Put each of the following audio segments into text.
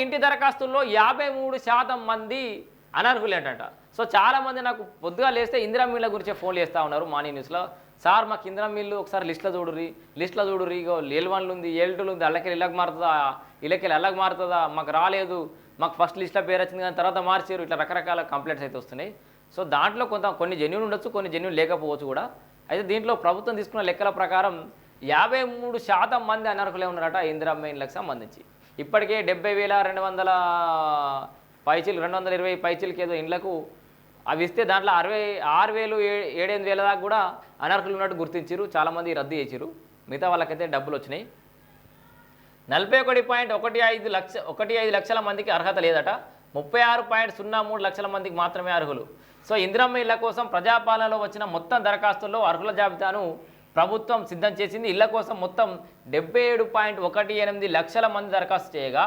ఇంటి దరఖాస్తుల్లో యాభై మూడు శాతం మంది అనర్హులేటంట. సో చాలామంది నాకు పొద్దుగా లేస్తే ఇందిరా మిల్ల గురించి ఫోన్ చేస్తూ ఉన్నారు మార్నింగ్ న్యూస్లో. సార్ మాకు ఇందిరా మిల్లు ఒకసారి లిస్ట్లో చూడుర్రి. లిస్ట్లో చూడుర్రి. ఇగో ఎల్వన్లు ఉంది ఎల్ ఉంది అల్లకెళ్ళి ఇళ్ళకి మారుతుందా? ఇళ్ళకెళ్ళి అల్లకి మారుతుందా? మాకు రాలేదు. మాకు ఫస్ట్ లిస్ట్లో పేరు వచ్చింది కానీ తర్వాత మార్చారు. ఇట్లా రకరకాల కంప్లైంట్స్ అయితే వస్తున్నాయి. సో దాంట్లో కొంత కొన్ని జెన్యున్ ఉండొచ్చు కొన్ని జెన్యున్ లేకపోవచ్చు కూడా. అయితే దీంట్లో ప్రభుత్వం తీసుకున్న లెక్కల ప్రకారం యాభై మూడు శాతం మంది అనర్హులే ఉన్నారట ఇందిరా మెయిన్లకు సంబంధించి. ఇప్పటికే డెబ్బై వేల రెండు వందల పైచీలు రెండు వందల ఇరవై పైచీలకి ఏదో ఇండ్లకు అవి ఇస్తే దాంట్లో అరవై ఆరు వేలు ఏ- ఏడెనిమిది వేల దాకా కూడా అనర్హులు ఉన్నట్టు గుర్తించారు చాలామంది రద్దు చేసిరు మిగతా వాళ్ళకైతే డబ్బులు వచ్చినాయి. నలభై ఒకటి పాయింట్ ఒకటి ఐదు లక్ష ఒకటి ఐదు లక్షల మందికి అర్హత లేదట. ముప్పై ఆరు పాయింట్ సున్నా మూడు లక్షల మందికి మాత్రమే అర్హులు. సో ఇందిరమ్మ ఇళ్ళ కోసం ప్రజాపాలనలో వచ్చిన మొత్తం దరఖాస్తుల్లో అర్హుల జాబితాను ప్రభుత్వం సిద్ధం చేసింది. ఇళ్ళ కోసం మొత్తం డెబ్బై ఏడు పాయింట్ ఒకటి ఎనిమిది లక్షల మంది దరఖాస్తు చేయగా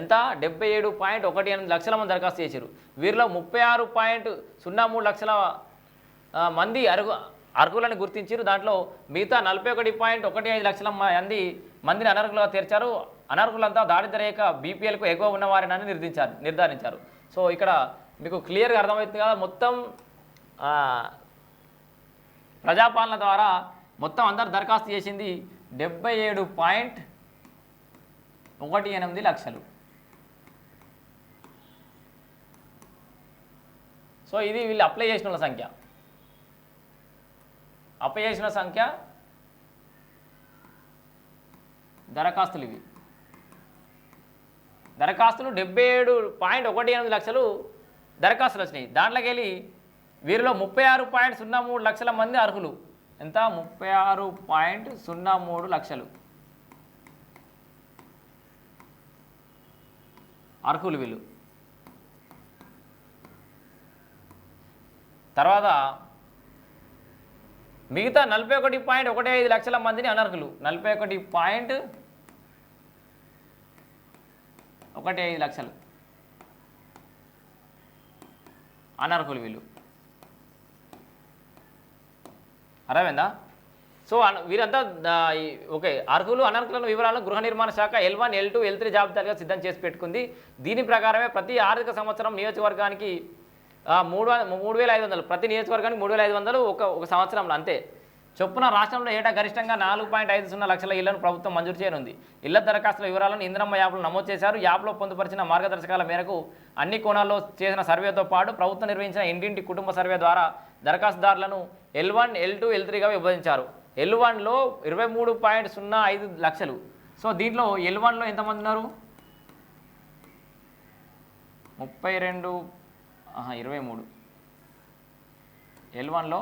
ఎంత? డెబ్బై ఏడు పాయింట్ ఒకటి ఎనిమిది లక్షల మంది దరఖాస్తు చేశారు. వీరిలో ముప్పై ఆరు పాయింట్ సున్నా మూడు లక్షల మంది అర్హు అర్హులను గుర్తించారు. దాంట్లో మిగతా నలభై ఒకటి పాయింట్ ఒకటి ఐదు లక్షల మంది మందిని అనర్హులుగా తీర్చారు. అనర్హులంతా దారిద్ర రేఖ బీపీఎల్కు ఎగువ ఉన్నవారినని నిర్దించారు నిర్ధారించారు. సో ఇక్కడ మీకు క్లియర్గా అర్థమవుతుంది కదా మొత్తం ప్రజాపాలన ద్వారా మొత్తం అందరు దరఖాస్తు చేసింది డెబ్బై ఏడు పాయింట్ ఒకటి ఎనిమిది లక్షలు. సో ఇది వీళ్ళు అప్లై చేసిన వాళ్ళ సంఖ్య. అప్లై చేసిన సంఖ్య దరఖాస్తులు ఇవి. దరఖాస్తులు డెబ్బై ఏడు పాయింట్ ఒకటి ఎనిమిది లక్షలు దరఖాస్తులు వచ్చినాయి. దాంట్లోకి వెళ్ళి వీరిలో ముప్పై ఆరు పాయింట్ సున్నా మూడు లక్షల మంది అర్హులు. ఎంత? ముప్పై ఆరు పాయింట్ సున్నా మూడు లక్షలు. అర్హులు వీళ్ళు. తర్వాత మిగతా నలభై ఒకటి పాయింట్ ఒకటి ఐదు లక్షల మందిని అనర్హులు. నలభై ఒకటి పాయింట్ ఒకటి ఐదు లక్షలు. అనర్హులు వీళ్ళు. అర్థమైందా? సో వీరంతా ఓకే అర్హులు అనర్హుల వివరాలను గృహ నిర్మాణ శాఖ L one L two L three జాబితాలుగా సిద్ధం చేసి పెట్టుకుంది. దీని ప్రకారమే ప్రతి ఆర్థిక సంవత్సరం నియోజకవర్గానికి మూడు మూడు వేల ఐదు వందలు ప్రతి నియోజకవర్గానికి మూడు వేల ఐదు వందలు ఒక ఒక సంవత్సరంలో అంతే. చొప్పున రాష్ట్రంలో ఏటా గరిష్టంగా నాలుగు పాయింట్ ఐదు సున్నా లక్షల ఇళ్ళను ప్రభుత్వం మంజూరు చేయనుంది. ఇళ్ళ దరఖాస్తుల వివరాలను ఇంద్రమ్మ యాప్లో నమోదు చేశారు. యాప్లో పొందుపరిచిన మార్గదర్శకాల మేరకు అన్ని కోణాల్లో చేసిన సర్వేతో పాటు ప్రభుత్వం నిర్వహించిన ఇంటింటి కుటుంబ సర్వే ద్వారా దరఖాస్తుదారులను L one L two L త్రీగా విభజించారు. ఎల్ వన్లో ఇరవై మూడు పాయింట్ సున్నా ఐదు లక్షలు. సో దీంట్లో ఎల్ వన్లో ఎంతమంది ఉన్నారు? ముప్పై రెండు ఇరవై మూడు. ఎల్ వన్లో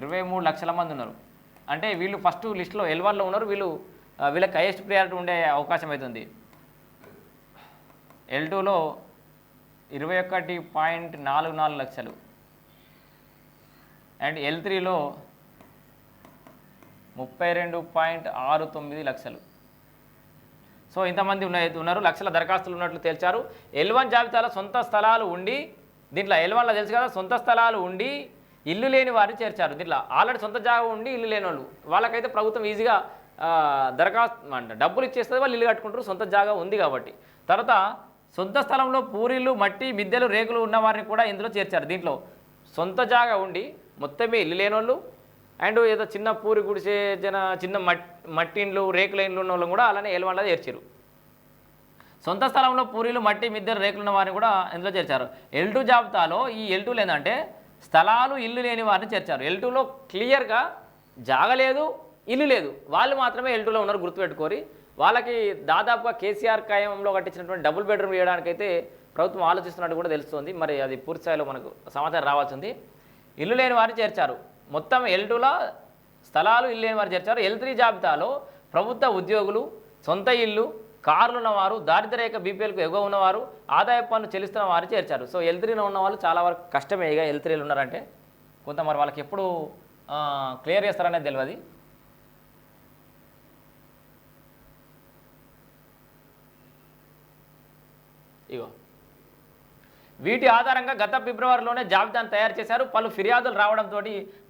ఇరవై మూడు లక్షల మంది ఉన్నారు. అంటే వీళ్ళు ఫస్ట్ లిస్ట్లో ఎల్వన్లో ఉన్నారు వీళ్ళు వీళ్ళకి హైయెస్ట్ ప్రియారిటీ ఉండే అవకాశం అవుతుంది ఎల్ టూలో ఇరవై ఒకటి పాయింట్ నాలుగు నాలుగు లక్షలు. అండ్ ఎల్ త్రీలో ముప్పై రెండు పాయింట్ ఆరు తొమ్మిది లక్షలు. సో ఇంతమంది ఉన్నారు లక్షల దరఖాస్తులు ఉన్నట్లు తేల్చారు. ఎల్ వన్ జాబితాలో సొంత స్థలాలు ఉండి దీంట్లో ఎల్వన్లో తెలుసు కదా సొంత స్థలాలు ఉండి ఇల్లు లేని వారిని చేర్చారు. దీంట్లో ఆల్రెడీ సొంత జాగా ఉండి ఇల్లు లేని వాళ్ళు వాళ్ళకైతే ప్రభుత్వం ఈజీగా దరఖాస్తు అంటే డబ్బులు ఇచ్చేస్తే వాళ్ళు ఇల్లు కట్టుకుంటారు సొంత జాగా ఉంది కాబట్టి. తర్వాత సొంత స్థలంలో పూరీలు మట్టి మిద్దెలు రేకులు ఉన్న వారిని కూడా ఇందులో చేర్చారు. దీంట్లో సొంత జాగా ఉండి మొత్తమే ఇల్లు లేనోళ్ళు అండ్ ఏదో చిన్న పూరి గుడిసే జన చిన్న మట్టి ఇండ్లు రేకుల ఇండ్లు ఉన్న వాళ్ళని కూడా అలానే ఎలవన్లో చేర్చారు సొంత స్థలంలో పూరీలు మట్టి మిద్దెలు రేకులు ఉన్న వారిని కూడా ఇందులో చేర్చారు. ఎల్ టూ జాబితాలో ఈ ఎల్ టూలు ఏంటంటే స్థలాలు ఇల్లు లేని వారిని చేర్చారు. ఎల్ టూలో క్లియర్గా జాగ లేదు ఇల్లు లేదు. వాళ్ళు మాత్రమే ఎల్ టూలో ఉన్నారు గుర్తుపెట్టుకోరి. వాళ్ళకి దాదాపుగా కేసీఆర్ ఖాయంలో కట్టించినటువంటి డబుల్ బెడ్రూమ్ వేయడానికైతే ప్రభుత్వం ఆలోచిస్తున్నట్టు కూడా తెలుస్తుంది. మరి అది పూర్తి స్థాయిలో మనకు సమాచారం రావాల్సింది. ఇల్లు లేని వారిని చేర్చారు. మొత్తం ఎల్ టూలో స్థలాలు ఇల్లు లేని వారు చేర్చారు. ఎల్ త్రీ జాబితాలో ప్రభుత్వ ఉద్యోగులు సొంత ఇల్లు కార్లు ఉన్నవారు దారిద్ర్యరేఖ బీపీఎల్కు ఎగువ ఉన్నవారు ఆదాయ పన్ను చెల్లిస్తున్న వారు చేర్చారు. సో ఎల్ త్రీలో ఉన్న వాళ్ళు చాలా వరకు కష్టమే. ఇక ఎల్ త్రీలు ఉన్నారంటే కొంత మరి వాళ్ళకి ఎప్పుడు క్లియర్ చేస్తారనేది తెలియదు ఇగో. వీటి ఆధారంగా గత ఫిబ్రవరిలోనే జాబితాను తయారు చేశారు. పలు ఫిర్యాదులు రావడంతో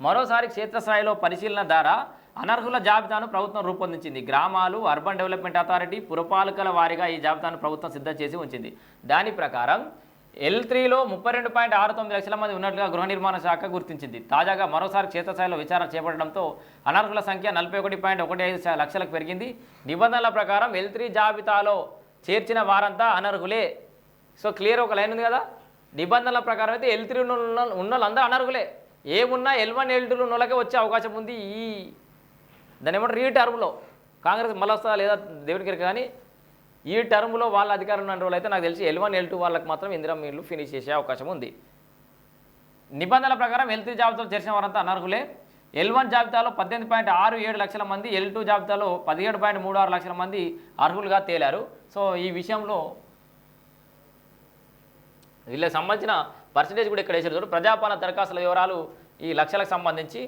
మరోసారి క్షేత్రస్థాయిలో పరిశీలన ద్వారా అనర్హుల జాబితాను ప్రభుత్వం రూపొందించింది. గ్రామాలు అర్బన్ డెవలప్మెంట్ అథారిటీ పురపాలకల వారీగా ఈ జాబితాను ప్రభుత్వం సిద్ధం చేసి ఉంచింది. దాని ప్రకారం ఎల్ త్రీలో ముప్పై రెండు పాయింట్ ఆరు తొమ్మిది లక్షల మంది ఉన్నట్లుగా గృహ నిర్మాణ శాఖ గుర్తించింది. తాజాగా మరోసారి క్షేత్రస్థాయిలో విచారణ చేపట్టడంతో అనర్హుల సంఖ్య నలభై ఒకటి పాయింట్ ఒకటి ఐదు లక్షలకు పెరిగింది. నిబంధనల ప్రకారం ఎల్ త్రీ జాబితాలో చేర్చిన వారంతా అనర్హులే. సో క్లియర్ ఒక లైన్ ఉంది కదా? నిబంధనల ప్రకారం అయితే ఎల్ త్రీ ఉన్న ఉన్న అనర్హులే. ఏమున్నా ఎల్ వన్ ఎల్ టూలు ఉన్నోళ్ళకే వచ్చే అవకాశం ఉంది. ఈ దాని ఏమంటారు? ఈ టర్మ్లో కాంగ్రెస్ మళ్ళీ లేదా దేవుడికి కానీ ఈ టర్మ్లో వాళ్ళ అధికారం ఉన్న రోజులు అయితే నాకు తెలిసి ఎల్ వన్ ఎల్ టూ వాళ్ళకి మాత్రం ఇందిరా మీళ్ళు ఫినిష్ చేసే అవకాశం ఉంది. నిబంధనల ప్రకారం ఎల్ త్రీ జాబితాలో చేసిన వారంతా అనర్హులే. ఎల్ వన్ జాబితాలో పద్దెనిమిది పాయింట్ ఆరు ఏడు లక్షల మంది ఎల్ టూ జాబితాలో పదిహేడు పాయింట్ మూడు ఆరు లక్షల మంది అర్హులుగా తేలారు. సో ఈ విషయంలో వీళ్ళకి సంబంధించిన పర్సంటేజ్ కూడా ఇక్కడ వేసారు చూడు ప్రజాపాలన దరఖాస్తుల వివరాలు ఈ లక్షలకు సంబంధించి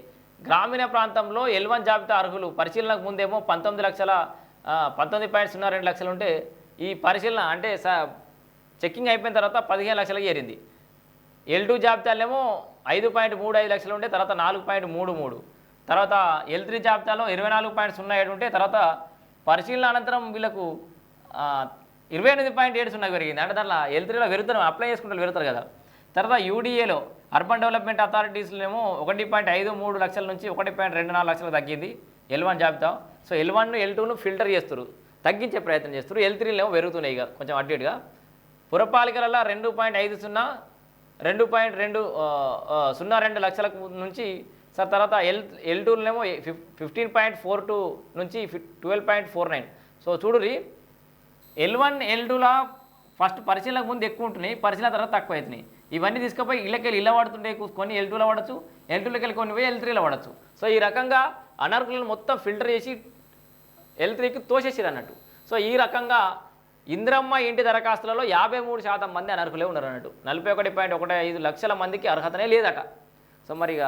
గ్రామీణ ప్రాంతంలో ఎల్ వన్ జాబితా అర్హులు పరిశీలనకు ముందేమో పంతొమ్మిది లక్షల పంతొమ్మిది పాయింట్ సున్నా రెండు లక్షలు ఉంటే ఈ పరిశీలన అంటే స చెక్కింగ్ అయిపోయిన తర్వాత పదిహేను లక్షలకు చేరింది. ఎల్ టూ జాబితాలేమో ఐదు పాయింట్ మూడు ఐదు లక్షలు ఉంటే తర్వాత నాలుగు పాయింట్ మూడు మూడు. తర్వాత ఎల్ త్రీ జాబితాలో ఇరవై నాలుగు పాయింట్ సున్నా ఏడు ఉంటే తర్వాత పరిశీలన అనంతరం వీళ్ళకు ఇరవై ఎనిమిది పాయింట్ ఏడు సున్నా పెరిగింది. అంటే దాంట్లో ఎల్ త్రీలో వెరుతారు అప్లై చేసుకుంటారు వెరుతారు కదా. తర్వాత యూడిఏలో అర్బన్ డెవలప్మెంట్ అథారిటీస్లో ఏమో ఒకటి పాయింట్ ఐదు మూడు లక్షల నుంచి ఒకటి పాయింట్ రెండు నాలుగు లక్షలు తగ్గింది ఎల్ వన్ జాబితా. సో ఎల్ వన్ ఎల్ టూను ఫిల్టర్ చేస్తారు తగ్గించే ప్రయత్నం చేస్తారు ఎల్ త్రీలేమో పెరుగుతున్నాయి ఇక కొంచెం అటు ఇటుగా. పురపాలికలలో రెండు పాయింట్ ఐదు సున్నా రెండు పాయింట్ రెండు సున్నా రెండు లక్షలకు నుంచి సార్ తర్వాత ఎల్ ఎల్ టూలోనేమో ఫిఫ్టీన్ పాయింట్ ఫోర్ టూ నుంచి twelve point four nine. So చూడురి L one L టూలా ఫస్ట్ పరిశీలనకు ముందు ఎక్కువ ఉంటున్నాయి పరిశీలన తర్వాత తక్కువ అవుతున్నాయి. ఇవన్నీ తీసుకుపోయి ఇళ్ళకెళ్ళి ఇళ్ళ పడుతుంటే కొన్ని ఎల్ టూలో పడచ్చు ఎల్ టూలోకి వెళ్ళి కొన్ని పోయి ఎల్ త్రీలో పడచ్చు సో ఈ రకంగా అనర్హులను మొత్తం ఫిల్టర్ చేసి ఎల్ త్రీకి తోసేసారు అన్నట్టు. సో ఈ రకంగా ఇంద్రమ్మ ఇంటి దరఖాస్తులలో యాభై మూడు శాతం మంది అనర్హులే ఉన్నారు అన్నట్టు నలభై ఒకటి పాయింట్ ఒకటి ఐదు లక్షల మందికి అర్హతనే లేదట. సో మరి ఇక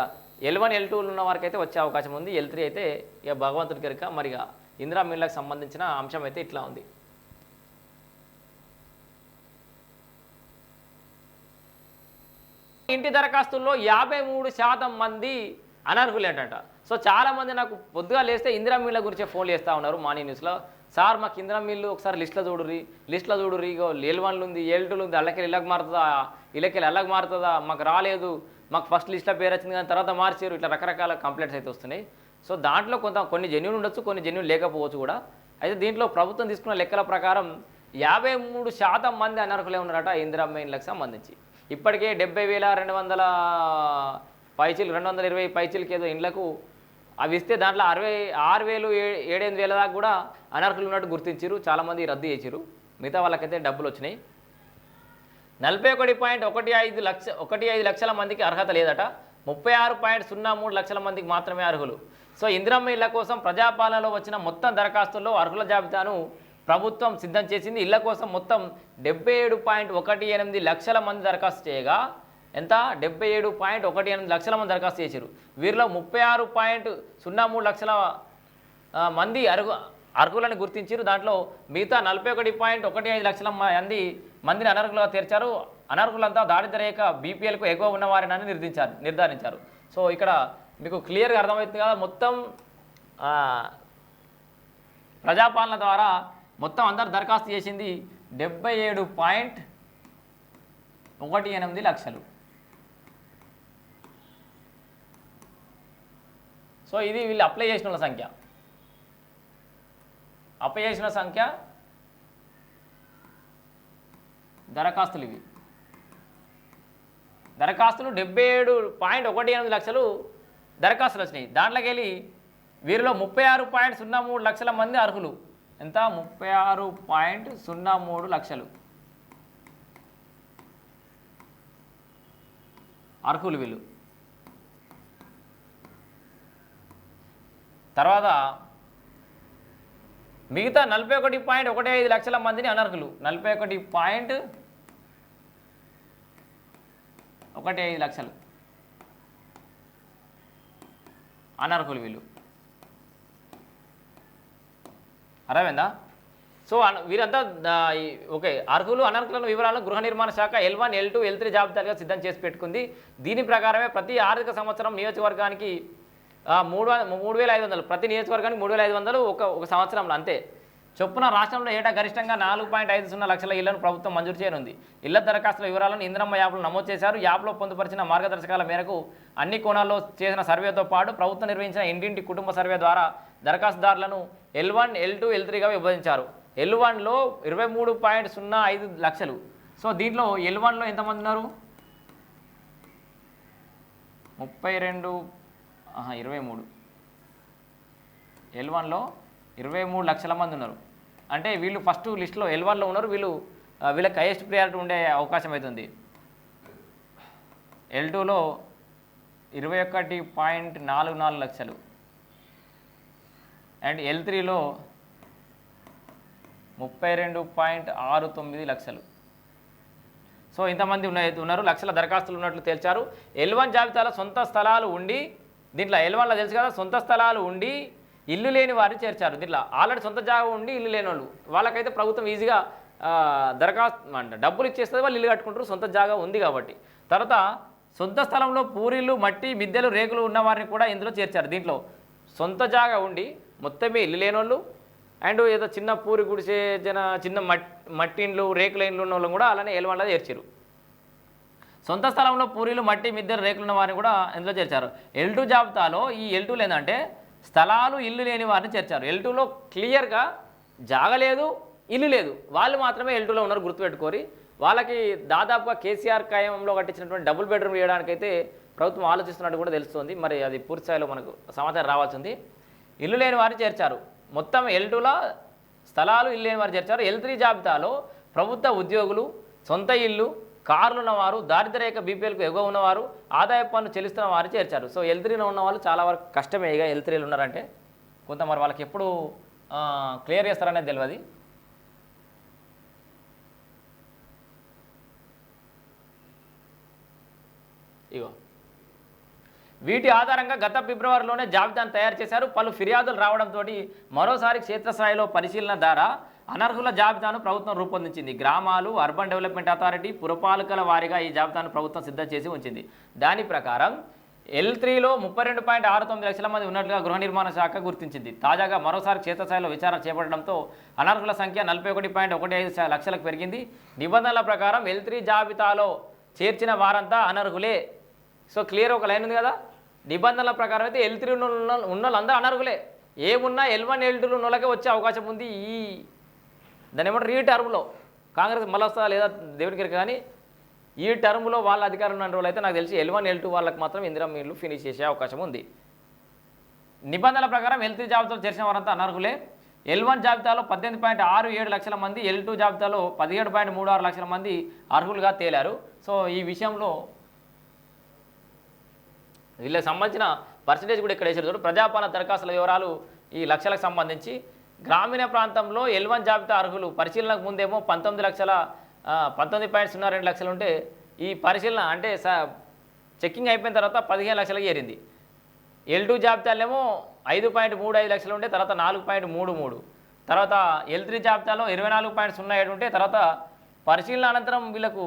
ఎల్ వన్ ఎల్ టూలు ఉన్న వారికి అయితే వచ్చే అవకాశం ఉంది. ఎల్ త్రీ అయితే ఇక భగవంతుడి కనుక మరి ఇక ఇందిరా మిల్లకు సంబంధించిన అంశం అయితే ఇట్లా ఉంది. ఇంటి దరఖాస్తుల్లో యాభై మూడు శాతం మంది అనర్హులేంటట. సో చాలా మంది నాకు పొద్దుగా లేస్తే ఇందిరా మిల్ల గురించి ఫోన్ చేస్తూ ఉన్నారు మార్నింగ్ న్యూస్లో. సార్ మాకు ఇందిరా మిల్లు ఒకసారి లిస్ట్లో చూడుర్రి. లిస్ట్లో చూడుర్రి. ఇగో ఎల్ వన్లు ఉంది ఎల్ టూలు ఉంది అల్లకెళ్ళి ఇళ్ళకి మారుతుందా? ఇళ్ళకెళ్ళి అల్లకి మారుతుందా? మాకు రాలేదు. మాకు ఫస్ట్ లిస్ట్లో పేరు వచ్చింది కానీ తర్వాత మార్చారు. ఇట్లా రకరకాల కంప్లైంట్స్ అయితే వస్తున్నాయి. సో దాంట్లో కొంత కొన్ని జెన్యున్ ఉండొచ్చు కొన్ని జెన్యున్ లేకపోవచ్చు కూడా. అయితే దీంట్లో ప్రభుత్వం తీసుకున్న లెక్కల ప్రకారం యాభై మూడు శాతం మంది అనర్హులే ఉన్నారట ఇందిరా మెయిన్లకు సంబంధించి. ఇప్పటికే డెబ్బై వేల రెండు వందల పైచీలు రెండు వందల ఇరవై పైచీలకి ఏదో ఇండ్లకు అవి ఇస్తే దాంట్లో అరవై ఆరు వేలు ఏ- ఏడెనిమిది వేల దాకా కూడా అనర్హులు ఉన్నట్టు గుర్తించారు చాలామంది రద్దు చేసిరు మిగతా వాళ్ళకైతే డబ్బులు వచ్చినాయి. నలభై ఒకటి పాయింట్ ఒకటి ఐదు లక్ష ఒకటి ఐదు లక్షల మందికి అర్హత లేదట. ముప్పై ఆరు పాయింట్ సున్నా మూడు లక్షల మందికి మాత్రమే అర్హులు. సో ఇందిరమ్మ ఇళ్ళ కోసం ప్రజాపాలనలో వచ్చిన మొత్తం దరఖాస్తుల్లో అర్హుల జాబితాను ప్రభుత్వం సిద్ధం చేసింది. ఇళ్ళ కోసం మొత్తం డెబ్బై ఏడు పాయింట్ ఒకటి ఎనిమిది లక్షల మంది దరఖాస్తు చేయగా ఎంత? డెబ్బై ఏడు పాయింట్ ఒకటి ఎనిమిది లక్షల మంది దరఖాస్తు చేశారు. వీరిలో ముప్పై ఆరు పాయింట్ సున్నా మూడు లక్షల మంది అర్హు అర్హులను గుర్తించారు. దాంట్లో మిగతా నలభై ఒకటి పాయింట్ ఒకటి ఐదు లక్షల మంది మందిని అనర్హులుగా తీర్చారు. అనర్హులంతా దారిద్ర్య రేఖ బీపీఎల్కు ఎగువ ఉన్నవారినని నిర్దించారు నిర్ధారించారు. సో ఇక్కడ మీకు క్లియర్గా అర్థమవుతుంది కదా మొత్తం ప్రజాపాలన ద్వారా మొత్తం అందరు దరఖాస్తు చేసింది డెబ్బై ఏడు పాయింట్ ఒకటి ఎనిమిది లక్షలు. సో ఇది వీళ్ళు అప్లై చేసిన సంఖ్య. అప్లై చేసిన సంఖ్య దరఖాస్తులు ఇవి. దరఖాస్తులు డెబ్బై ఏడు పాయింట్ ఒకటి ఎనిమిది లక్షలు దరఖాస్తులు వచ్చినాయి. దాంట్లోకి వెళ్ళి వీరిలో ముప్పై ఆరు పాయింట్ సున్నా మూడు లక్షల మంది అర్హులు. ఎంత? ముప్పై ఆరు పాయింట్ సున్నా మూడు లక్షలు. అర్హులు వీళ్ళు. తర్వాత మిగతా నలభై ఒకటి పాయింట్ ఒకటి ఐదు లక్షల మందిని అనర్హులు. నలభై ఒకటి పాయింట్ ఒకటి ఐదు లక్షలు. అనర్హులు వీళ్ళు. అర్థమైందా? సో వీరంతా ఓకే అర్హులు అనర్హులను వివరాలను గృహ నిర్మాణ శాఖ L one L two L three జాబితాలుగా సిద్ధం చేసి పెట్టుకుంది. దీని ప్రకారమే ప్రతి ఆర్థిక సంవత్సరం నియోజకవర్గానికి మూడు మూడు వేల ఐదు వందలు ప్రతి నియోజకవర్గానికి మూడు వేల ఐదు వందలు ఒక ఒక సంవత్సరంలో అంతే. చొప్పున రాష్ట్రంలో ఏటా గరిష్టంగా నాలుగు పాయింట్ ఐదు సున్నా లక్షల ఇళ్ళను ప్రభుత్వం మంజూరు చేయనుంది. ఇళ్ళ దరఖాస్తుల వివరాలను ఇంద్రమ్మ యాప్లో నమోదు చేశారు. యాప్లో పొందుపరిచిన మార్గదర్శకాల మేరకు అన్ని కోణాల్లో చేసిన సర్వేతో పాటు ప్రభుత్వం నిర్వహించిన ఇంటింటి కుటుంబ సర్వే ద్వారా దరఖాస్తుదారులను L one L two L త్రీగా విభజించారు. ఎల్ వన్లో ఇరవై మూడు పాయింట్ సున్నా ఐదు లక్షలు. సో దీంట్లో ఎల్ వన్లో ఎంతమంది ఉన్నారు? ముప్పై రెండు ఇరవై మూడు. ఎల్ వన్లో ఇరవై మూడు లక్షల మంది ఉన్నారు. అంటే వీళ్ళు ఫస్ట్ లిస్ట్లో ఎల్ వన్లో ఉన్నారు వీళ్ళు వీళ్ళకి హైయెస్ట్ ప్రియారిటీ ఉండే అవకాశం అవుతుంది ఎల్ టూలో ఇరవై ఒకటి పాయింట్ నాలుగు నాలుగు లక్షలు. అండ్ ఎల్ త్రీలో ముప్పై రెండు పాయింట్ ఆరు తొమ్మిది లక్షలు. సో ఇంతమంది ఉన్న ఉన్నారు లక్షల దరఖాస్తులు ఉన్నట్లు తేల్చారు. ఎల్వన్ జాబితాలో సొంత స్థలాలు ఉండి దీంట్లో ఎల్వన్లో తెలుసు కదా సొంత స్థలాలు ఉండి ఇల్లు లేని వారిని చేర్చారు. దీంట్లో ఆల్రెడీ సొంత జాగా ఉండి ఇల్లు లేని వాళ్ళు వాళ్ళకైతే ప్రభుత్వం ఈజీగా దరఖాస్తు అంటే డబ్బులు ఇచ్చేస్తే వాళ్ళు ఇల్లు కట్టుకుంటారు సొంత జాగా ఉంది కాబట్టి. తర్వాత సొంత స్థలంలో పూరీలు మట్టి మిద్దెలు రేకులు ఉన్న వారిని కూడా ఇందులో చేర్చారు. దీంట్లో సొంత జాగా ఉండి మొత్తమే ఇల్లు లేనోళ్ళు. అండ్ ఏదో చిన్న పూరి గుడిసే జన చిన్న మట్టి ఇండ్లు రేకుల ఇండ్లు ఉన్న వాళ్ళని కూడా అలానే ఎల్వన్లో చేర్చారు సొంత స్థలంలో పూరీలు మట్టి మిద్దెలు రేకులు ఉన్న వారిని కూడా ఇందులో చేర్చారు. ఎల్ టూ జాబితాలో ఈ ఎల్ టూలు ఏంటంటే స్థలాలు ఇల్లు లేని వారిని చేర్చారు. ఎల్ టూలో క్లియర్గా జాగలేదు ఇల్లు లేదు. వాళ్ళు మాత్రమే ఎల్ టూలో ఉన్నారు గుర్తుపెట్టుకోరి. వాళ్ళకి దాదాపుగా కేసీఆర్ కాయంలో కట్టించినటువంటి డబుల్ బెడ్రూమ్ ఇవ్వడానికైతే ప్రభుత్వం ఆలోచిస్తున్నట్టు కూడా తెలుస్తుంది. మరి అది పూర్తి స్థాయిలో మనకు సమాచారం రావాల్సింది ఇల్లు లేని వారు చేర్చారు. మొత్తం ఎల్ టూలో స్థలాలు ఇల్లు లేని వారు చేర్చారు. ఎల్ త్రీ జాబితాలో ప్రభుత్వ ఉద్యోగులు సొంత ఇల్లు కార్లు ఉన్నవారు దారిద్ర్యరేఖ బీపీఎల్కు ఎగువ ఉన్నవారు ఆదాయ పన్ను చెల్లిస్తున్న వారు చేర్చారు. సో ఎల్ త్రీలో ఉన్న వాళ్ళు చాలా వరకు కష్టమే ఇక ఎల్ త్రీలు ఉన్నారంటే. కొంత మరి వాళ్ళకి ఎప్పుడు క్లియర్ చేస్తారనేది తెలియదు ఇగో వీటి ఆధారంగా గత ఫిబ్రవరిలోనే జాబితాను తయారు చేశారు. పలు ఫిర్యాదులు రావడంతో మరోసారి క్షేత్రస్థాయిలో పరిశీలన ద్వారా అనర్హుల జాబితాను ప్రభుత్వం రూపొందించింది. గ్రామాలు అర్బన్ డెవలప్మెంట్ అథారిటీ పురపాలకల వారీగా ఈ జాబితాను ప్రభుత్వం సిద్ధం చేసి ఉంచింది. దాని ప్రకారం ఎల్ త్రీలో ముప్పై రెండు పాయింట్ ఆరు తొమ్మిది లక్షల మంది ఉన్నట్లుగా గృహ నిర్మాణ శాఖ గుర్తించింది. తాజాగా మరోసారి క్షేత్రస్థాయిలో విచారణ చేపట్టడంతో అనర్హుల సంఖ్య నలభై ఒకటి పాయింట్ ఒకటి ఐదు లక్షలకు పెరిగింది. నిబంధనల ప్రకారం ఎల్ త్రీ జాబితాలో చేర్చిన వారంతా అనర్హులే. సో క్లియర్ ఒక లైన్ ఉంది కదా? నిబంధనల ప్రకారం అయితే ఎల్ త్రీ ఉన్న ఉన్న వాళ్ళందరూ అనర్హులే. ఏమున్నా ఎల్ వన్ ఎల్ టూలు ఉన్నోళ్ళకే వచ్చే అవకాశం ఉంది ఈ దాని ఏమంటారు? ఈ టర్మ్లో. కాంగ్రెస్ మళ్ళొస్తా లేదా దేవుడికి కానీ ఈ టర్మ్లో వాళ్ళ అధికారం ఉన్న రోజులు అయితే నాకు తెలిసి ఎల్ వన్ ఎల్ టూ వాళ్ళకి మాత్రం ఇందిరా మీర్లు ఫినిష్ చేసే అవకాశం ఉంది. నిబంధనల ప్రకారం ఎల్ త్రీ జాబితాలో చేసిన వారంతా అనర్హులే. ఎల్ వన్ జాబితాలో పద్దెనిమిది పాయింట్ ఆరు ఏడు లక్షల మంది ఎల్ టూ జాబితాలో పదిహేడు పాయింట్ మూడు ఆరు లక్షల మంది అర్హులుగా తేలారు. సో ఈ విషయంలో వీళ్ళకి సంబంధించిన పర్సంటేజ్ కూడా ఇక్కడ వేసారు చూడు ప్రజాపాలన దరఖాస్తుల వివరాలు ఈ లక్షలకు సంబంధించి. గ్రామీణ ప్రాంతంలో ఎల్ వన్ జాబితా అర్హులు పరిశీలనకు ముందేమో పంతొమ్మిది లక్షల పంతొమ్మిది పాయింట్ సున్నా రెండు లక్షలు ఉంటే ఈ పరిశీలన అంటే స చెక్కింగ్ అయిపోయిన తర్వాత పదిహేను లక్షలకి చేరింది ఎల్ టూ జాబితాలేమో ఐదు పాయింట్ మూడు ఐదు లక్షలు ఉంటే తర్వాత నాలుగు పాయింట్ మూడు మూడు. తర్వాత ఎల్ త్రీ జాబితాలో ఇరవై నాలుగు పాయింట్ సున్నా ఏడు ఉంటే తర్వాత పరిశీలన అనంతరం వీళ్ళకు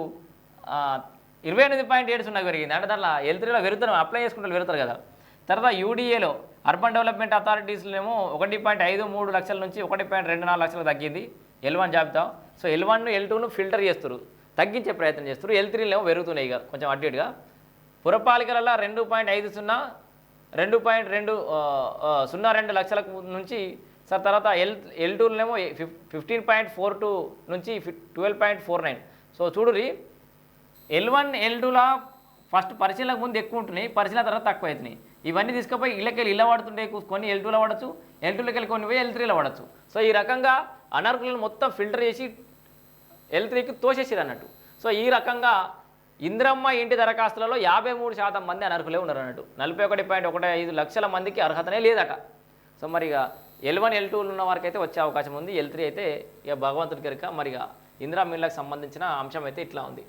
ఇరవై ఎనిమిది పాయింట్ ఏడు సున్నా పెరిగింది. అంటే దాంట్లో ఎల్ త్రీలో అప్లై చేసుకుంటే వెరుతారు కదా. తర్వాత యూడిఏలో అర్బన్ డెవలప్మెంట్ అథారిటీస్లో ఏమో ఒకటి పాయింట్ ఐదు మూడు లక్షల నుంచి ఒకటి పాయింట్ రెండు నాలుగు లక్షలు తగ్గింది ఎల్ వన్ జాబితా. సో ఎల్ వన్ ఎల్ టూను ఫిల్టర్ చేస్తారు తగ్గించే ప్రయత్నం చేస్తారు ఎల్ త్రీలో ఏమో పెరుగుతున్నాయి ఇక కొంచెం అటు ఇటుగా. పురపాలికలలో రెండు పాయింట్ ఐదు సున్నా రెండు పాయింట్ రెండు సున్నా రెండు లక్షలకు నుంచి సార్ తర్వాత ఎల్ ఎల్ టూలోనేమో ఫిఫ్ ఫిఫ్టీన్ పాయింట్ ఫోర్ టూ నుంచి twelve point four nine. So చూడురి L one L టూలో ఫస్ట్ పరిశీలనకు ముందు ఎక్కువ ఉంటున్నాయి పరిశీలన తర్వాత తక్కువ అవుతున్నాయి. ఇవన్నీ తీసుకుపోయి ఇళ్ళకెళ్ళి ఇళ్ళ పడుతుండే కొన్ని ఎల్ టూలో వాడచ్చు ఎల్ టూలోకి వెళ్ళి కొన్ని పోయి ఎల్ త్రీలో వాడచ్చు. సో ఈ రకంగా అనర్హులను మొత్తం ఫిల్టర్ చేసి ఎల్ త్రీకి తోసేసారు అన్నట్టు. సో ఈ రకంగా ఇంద్రమ్మ ఇంటి దరఖాస్తులలో యాభై మూడు శాతం మంది అనర్హులే ఉన్నారు అన్నట్టు నలభై ఒకటి పాయింట్ ఒకటి ఐదు లక్షల మందికి అర్హతనే లేదట. సో మరి ఇక ఎల్ వన్ ఎల్ టూలు ఉన్న వారికి అయితే వచ్చే అవకాశం ఉంది. ఎల్ త్రీ అయితే ఇక భగవంతుడి కనుక మరి ఇక ఇందిరా మిల్లకు సంబంధించిన అంశం అయితే ఇట్లా ఉంది.